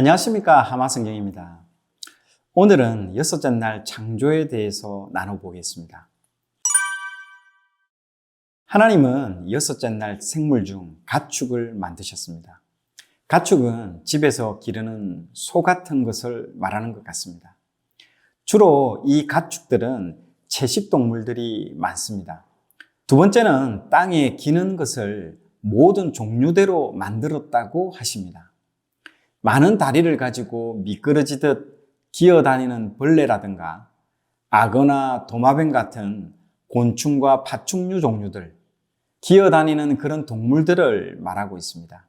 안녕하십니까 하마성경입니다. 오늘은 여섯째 날 창조에 대해서 나눠보겠습니다. 하나님은 여섯째 날 생물 중 가축을 만드셨습니다. 가축은 집에서 기르는 소 같은 것을 말하는 것 같습니다. 주로 이 가축들은 채식 동물들이 많습니다. 두 번째는 땅에 기는 것을 모든 종류대로 만들었다고 하십니다. 많은 다리를 가지고 미끄러지듯 기어다니는 벌레라든가 악어나 도마뱀 같은 곤충과 파충류 종류들, 기어다니는 그런 동물들을 말하고 있습니다.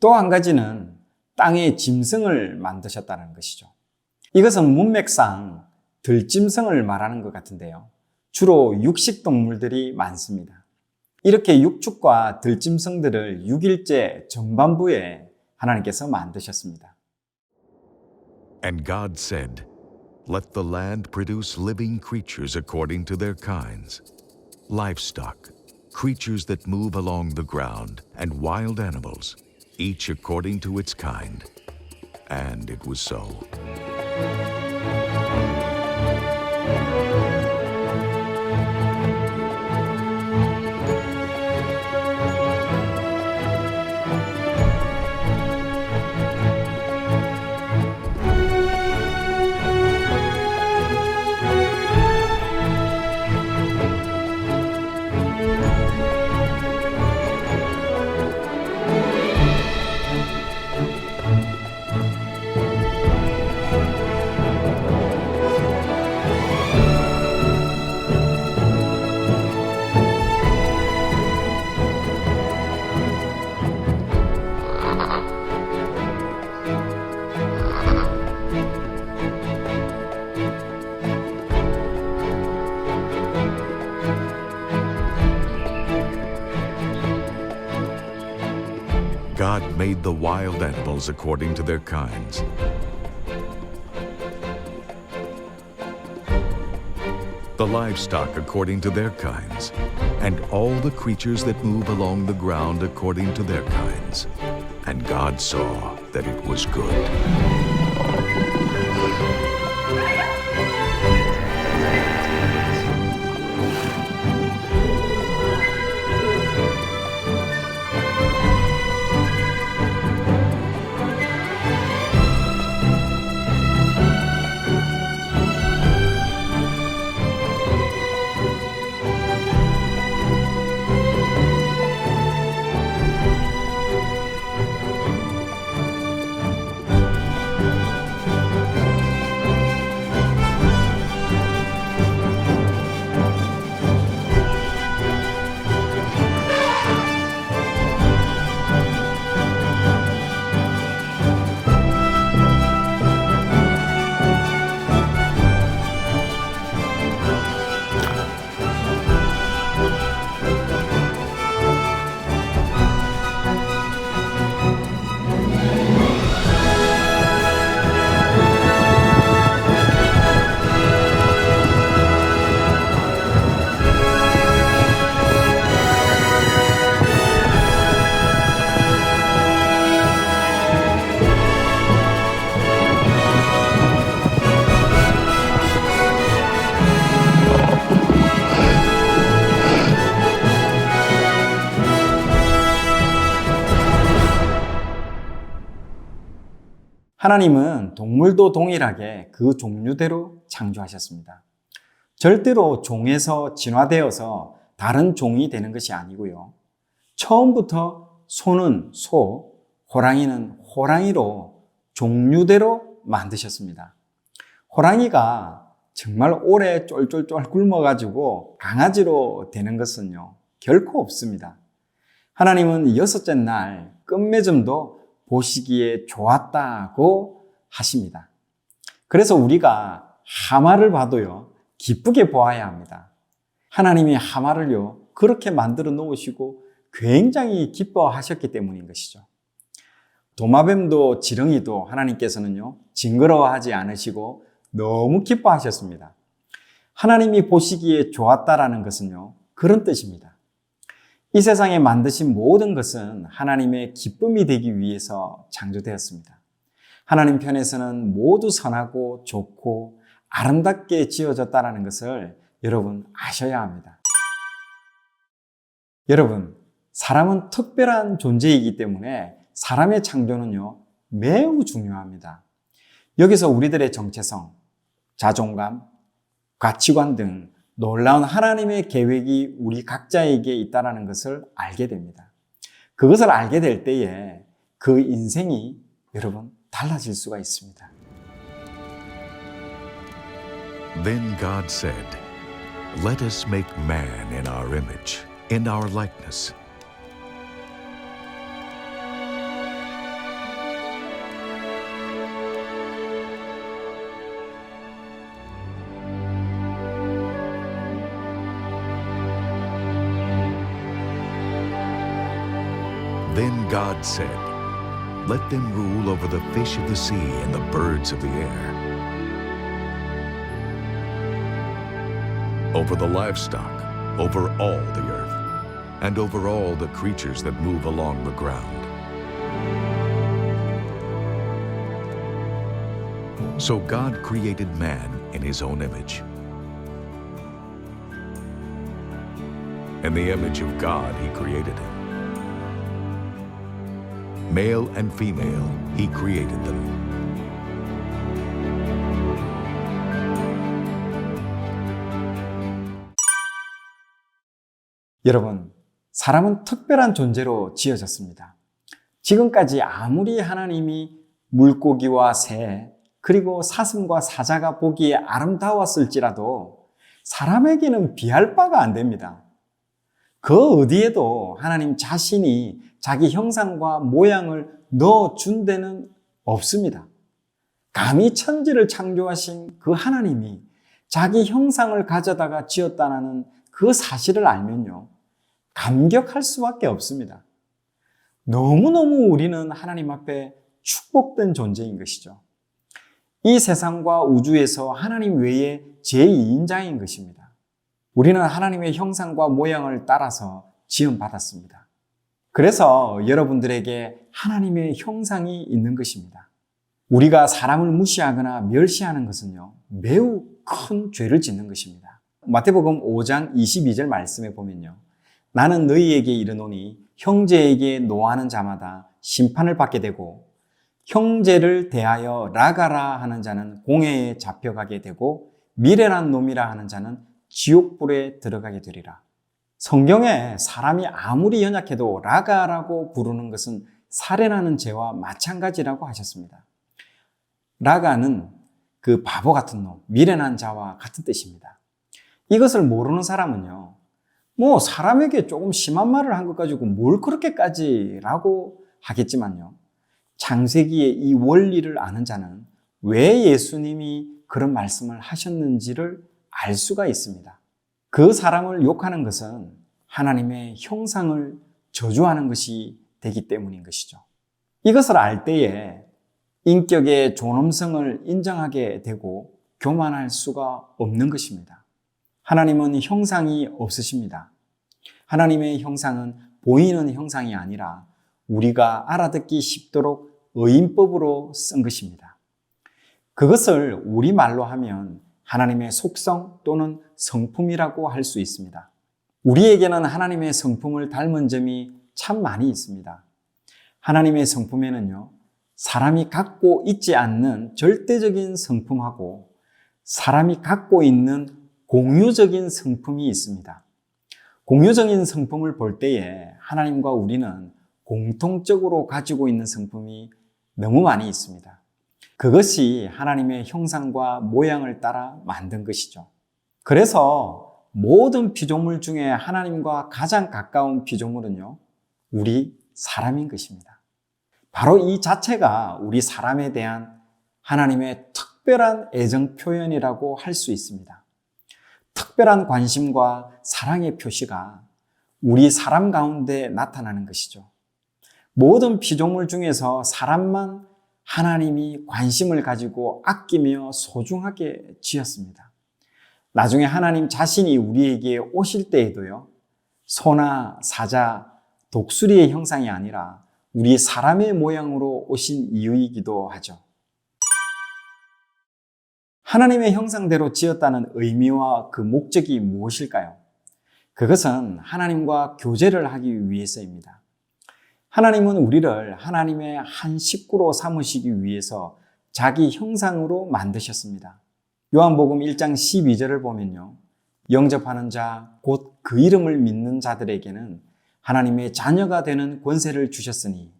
또 한 가지는 땅에 짐승을 만드셨다는 것이죠. 이것은 문맥상 들짐승을 말하는 것 같은데요. 주로 육식 동물들이 많습니다. 이렇게 육축과 들짐승들을 6일째 전반부에 하나님께서 만드셨습니다. And God said, Let the land produce living creatures according to their kinds, livestock, creatures that move along the ground, and wild animals, each according to its kind. And it was so. The wild animals according to their kinds. The livestock according to their kinds, and all the creatures that move along the ground according to their kinds. And God saw that it was good. 하나님은 동물도 동일하게 그 종류대로 창조하셨습니다. 절대로 종에서 진화되어서 다른 종이 되는 것이 아니고요. 처음부터 소는 소, 호랑이는 호랑이로 종류대로 만드셨습니다. 호랑이가 정말 오래 쫄쫄쫄 굶어가지고 강아지로 되는 것은요, 결코 없습니다. 하나님은 여섯째 날 끝맺음도 보시기에 좋았다고 하십니다. 그래서 우리가 하마를 봐도요, 기쁘게 보아야 합니다. 하나님이 하마를요, 그렇게 만들어 놓으시고 굉장히 기뻐하셨기 때문인 것이죠. 도마뱀도 지렁이도 하나님께서는요, 징그러워하지 않으시고 너무 기뻐하셨습니다. 하나님이 보시기에 좋았다라는 것은요, 그런 뜻입니다. 이 세상에 만드신 모든 것은 하나님의 기쁨이 되기 위해서 창조되었습니다. 하나님 편에서는 모두 선하고 좋고 아름답게 지어졌다라는 것을 여러분 아셔야 합니다. 여러분, 사람은 특별한 존재이기 때문에 사람의 창조는요, 매우 중요합니다. 여기서 우리들의 정체성, 자존감, 가치관 등 놀라운 하나님의 계획이 우리 각자에게 있다는 것을 알게 됩니다. 그것을 알게 될 때에 그 인생이 여러분 달라질 수가 있습니다. Then God said, Let us make man in our image, in our likeness. Then God said, Let them rule over the fish of the sea and the birds of the air, over the livestock, over all the earth, and over all the creatures that move along the ground. So God created man in his own image. In the image of God, he created him. Male and female, he created them. 여러분, 사람은 특별한 존재로 지어졌습니다. 지금까지 아무리 하나님이 물고기와 새, 그리고 사슴과 사자가 보기에 아름다웠을지라도 사람에게는 비할 바가 안 됩니다. 그 어디에도 하나님 자신이 자기 형상과 모양을 넣어준 데는 없습니다. 감히 천지를 창조하신 그 하나님이 자기 형상을 가져다가 지었다는 그 사실을 알면요. 감격할 수밖에 없습니다. 너무너무 우리는 하나님 앞에 축복된 존재인 것이죠. 이 세상과 우주에서 하나님 외에 제2인자인 것입니다. 우리는 하나님의 형상과 모양을 따라서 지음받았습니다. 그래서 여러분들에게 하나님의 형상이 있는 것입니다. 우리가 사람을 무시하거나 멸시하는 것은요, 매우 큰 죄를 짓는 것입니다. 마태복음 5장 22절 말씀에 보면요. 나는 너희에게 이르노니 형제에게 노하는 자마다 심판을 받게 되고 형제를 대하여 라가라 하는 자는 공회에 잡혀가게 되고 미래란 놈이라 하는 자는 지옥불에 들어가게 되리라. 성경에 사람이 아무리 연약해도 라가라고 부르는 것은 살해라는 죄와 마찬가지라고 하셨습니다. 라가는 그 바보 같은 놈, 미련한 자와 같은 뜻입니다. 이것을 모르는 사람은요, 뭐 사람에게 조금 심한 말을 한 것 가지고 뭘 그렇게까지라고 하겠지만요. 창세기의 이 원리를 아는 자는 왜 예수님이 그런 말씀을 하셨는지를 알 수가 있습니다. 그 사람을 욕하는 것은 하나님의 형상을 저주하는 것이 되기 때문인 것이죠. 이것을 알 때에 인격의 존엄성을 인정하게 되고 교만할 수가 없는 것입니다. 하나님은 형상이 없으십니다. 하나님의 형상은 보이는 형상이 아니라 우리가 알아듣기 쉽도록 의인법으로 쓴 것입니다. 그것을 우리말로 하면 하나님의 속성 또는 성품이라고 할 수 있습니다. 우리에게는 하나님의 성품을 닮은 점이 참 많이 있습니다. 하나님의 성품에는요, 사람이 갖고 있지 않는 절대적인 성품하고 사람이 갖고 있는 공유적인 성품이 있습니다. 공유적인 성품을 볼 때에 하나님과 우리는 공통적으로 가지고 있는 성품이 너무 많이 있습니다. 그것이 하나님의 형상과 모양을 따라 만든 것이죠. 그래서 모든 피조물 중에 하나님과 가장 가까운 피조물은요, 우리 사람인 것입니다. 바로 이 자체가 우리 사람에 대한 하나님의 특별한 애정 표현이라고 할 수 있습니다. 특별한 관심과 사랑의 표시가 우리 사람 가운데 나타나는 것이죠. 모든 피조물 중에서 사람만 하나님이 관심을 가지고 아끼며 소중하게 지었습니다. 나중에 하나님 자신이 우리에게 오실 때에도요, 소나 사자, 독수리의 형상이 아니라 우리 사람의 모양으로 오신 이유이기도 하죠. 하나님의 형상대로 지었다는 의미와 그 목적이 무엇일까요? 그것은 하나님과 교제를 하기 위해서입니다. 하나님은 우리를 하나님의 한 식구로 삼으시기 위해서 자기 형상으로 만드셨습니다. 요한복음 1장 12절을 보면요. 영접하는 자, 곧 그 이름을 믿는 자들에게는 하나님의 자녀가 되는 권세를 주셨으니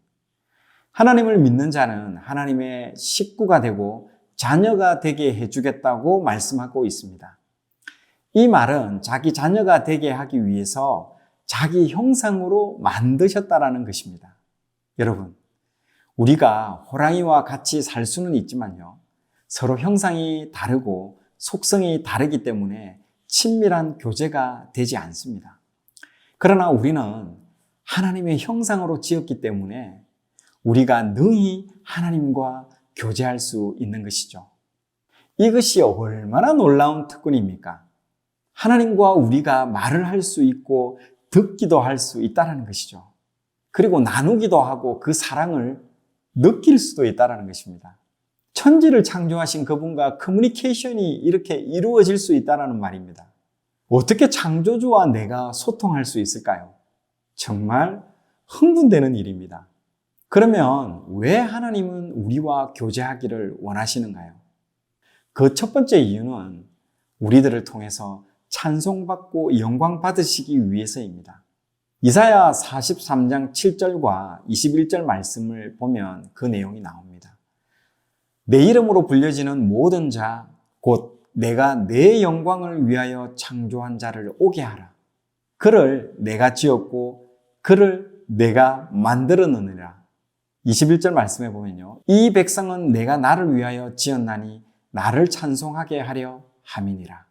하나님을 믿는 자는 하나님의 식구가 되고 자녀가 되게 해주겠다고 말씀하고 있습니다. 이 말은 자기 자녀가 되게 하기 위해서 자기 형상으로 만드셨다라는 것입니다. 여러분, 우리가 호랑이와 같이 살 수는 있지만요. 서로 형상이 다르고 속성이 다르기 때문에 친밀한 교제가 되지 않습니다. 그러나 우리는 하나님의 형상으로 지었기 때문에 우리가 능히 하나님과 교제할 수 있는 것이죠. 이것이 얼마나 놀라운 특권입니까? 하나님과 우리가 말을 할 수 있고 듣기도 할 수 있다는 것이죠. 그리고 나누기도 하고 그 사랑을 느낄 수도 있다는 것입니다. 천지를 창조하신 그분과 커뮤니케이션이 이렇게 이루어질 수 있다는 말입니다. 어떻게 창조주와 내가 소통할 수 있을까요? 정말 흥분되는 일입니다. 그러면 왜 하나님은 우리와 교제하기를 원하시는가요? 그 첫 번째 이유는 우리들을 통해서 찬송받고 영광 받으시기 위해서입니다. 이사야 43장 7절과 21절 말씀을 보면 그 내용이 나옵니다. 내 이름으로 불려지는 모든 자, 곧 내가 내 영광을 위하여 창조한 자를 오게 하라. 그를 내가 지었고 그를 내가 만들었느니라. 21절 말씀에 보면요. 이 백성은 내가 나를 위하여 지었나니 나를 찬송하게 하려 함이니라.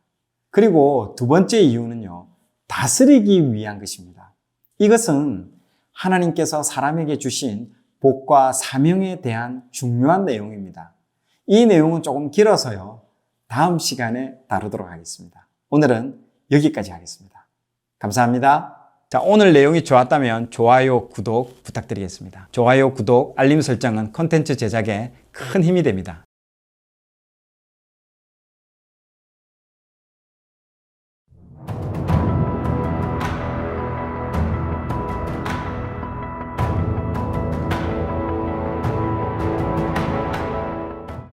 그리고 두 번째 이유는요. 다스리기 위한 것입니다. 이것은 하나님께서 사람에게 주신 복과 사명에 대한 중요한 내용입니다. 이 내용은 조금 길어서요. 다음 시간에 다루도록 하겠습니다. 오늘은 여기까지 하겠습니다. 감사합니다. 자, 오늘 내용이 좋았다면 좋아요, 구독 부탁드리겠습니다. 좋아요, 구독, 알림 설정은 콘텐츠 제작에 큰 힘이 됩니다.